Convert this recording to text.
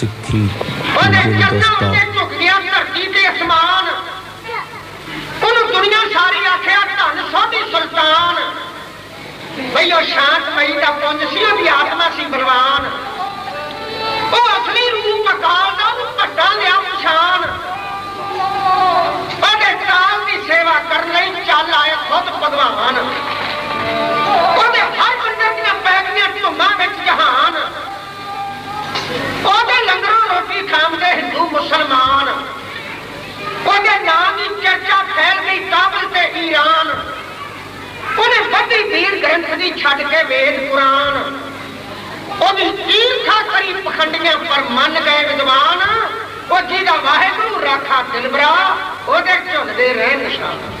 ਚਰਨਾਂ ਗੁਲਦਸਤਾ ਉੱਤੇ ਝੁਕ ਗਿਆ ਧਰਤੀ ਤੇ ਅਸਮਾਨ। ਉਹਨੂੰ ਦੁਨੀਆ ਸਾਰੀ ਆਖਿਆ ਧੰਨ ਸੋਢੀ ਸੁਲਤਾਨ। ਉਹ ਸ਼ਾਂਤਮਈ ਦਾ ਪੁੰਜ ਸੀ ਉਹਦੀ ਉਹਦੇ ਲੰਗਰੋਂ ਰੋਟੀ ਖਾਂਦੇ ਹਿੰਦੂ ਮੁਸਲਮਾਨ। ਉਹਦੇ ਨਾਮ ਦੀ ਚਰਚਾ ਫੈਲ ਗਈ ਕਾਬਲ ਤੇ ਈਰਾਨ। ਉਹਨੇ ਬੱਧੀ ਵੀਰ ਗ੍ਰੰਥ ਦੀ ਛੱਡ ਕੇ ਵੇਦ ਪੁਰਾਣ। ਉਹਦੀ ਤੀਰਥਾ ਕਰੀ ਪਖੰਡੀਆਂ ਪਰ ਮੰਨ ਗਏ ਵਿਦਵਾਨ। ਉਹ ਜਿਹਦਾ ਵਾਹਿਗੁਰੂ ਰਾਖਾ ਦਿਲਬਰਾ, ਉਹਦੇ ਝੁੰਦੇ ਰਹੇ ਨਿਸ਼ਾਨ।